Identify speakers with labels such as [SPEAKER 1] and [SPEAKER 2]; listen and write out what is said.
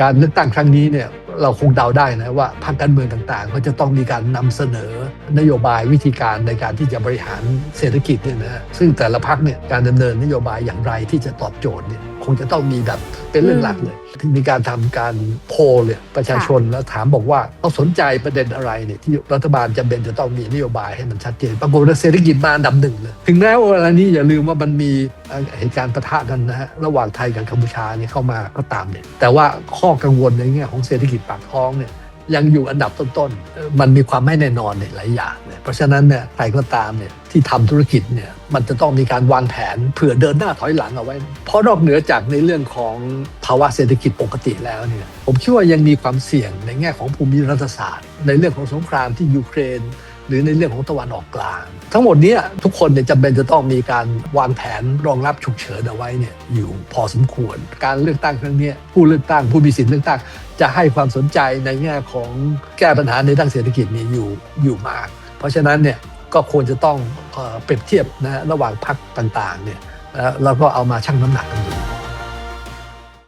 [SPEAKER 1] การเลือกตั้งครั้งนี้เนี่ยเราคงเดาได้นะว่าพรรคการเมืองต่างๆ ก็จะต้องมีการนำเสนอนโยบายวิธีการในการที่จะบริหารเศรษฐกิจเนี่ยนะฮะซึ่งแต่ละพรรคเนี่ยการดำเนินนโยบายอย่างไรที่จะตอบโจทย์เนี่ย งจะต้องมีแบบเป็นเรื่องหลักเลยที่มีการทำการโพลเนี่ยประชาชนแล้วถามบอกว่าเขาสนใจประเด็นอะไรเนี่ยที่รัฐบาลจำเป็นจะต้องมีนโยบายให้มันชัดเจนปรากฏว่าเศรษฐกิจมาอันดับหนึ่งเลยถึงแม้ว่าเวลานี้อย่าลืมว่ามันมีเอ่อเหตุการณ์ปะทะกันนะฮะระหว่างไทยกับกัมพูชาเนี่ยเข้ามาก็ตามเนี่ยแต่ว่าข้อกังวลในแง่ของเศรษฐกิจปากท้องเนี่ยยังอยู่อันดับต้นๆเอ่อมันมีความไม่แน่นอนในหลายอย่างเนี่ยเพราะฉะนั้นเนี่ยใครก็ตามเนี่ยที่ทำธุรกิจเนี่ย มันจะต้องมีการวางแผนเผื่อเดินหน้าถอยหลังเอาไว้ เพราะนอกเหนือจากในเรื่องของภาวะเศรษฐกิจปกติแล้วเนี่ยผมเชื่อว่ายังมีความเสี่ยงในแง่ของภูมิรัฐศาสตร์ ในเรื่องของสงครามที่ยูเครน หรือในเรื่องของตะวันออกกลาง ทั้งหมดนี้ทุกคนเนี่ยจำเป็นจะต้องมีการวางแผนรองรับฉุกเฉินเอาไว้เนี่ยอยู่พอสมควร การเลือกตั้งครั้งนี้ผู้เลือกตั้งผู้มีสิทธิ์เลือกตั้งจะให้ความสนใจในแง่ของแก้ปัญหาในด้านเศรษฐกิจนี่อยู่อยู่มาก เพราะฉะนั้นเนี่ย ก็ควรจะต้องเปรียบเทียบนะระหว่างพรรคต่างๆเนี่ยแล้วก็เอามาชั่งน้ำหนัก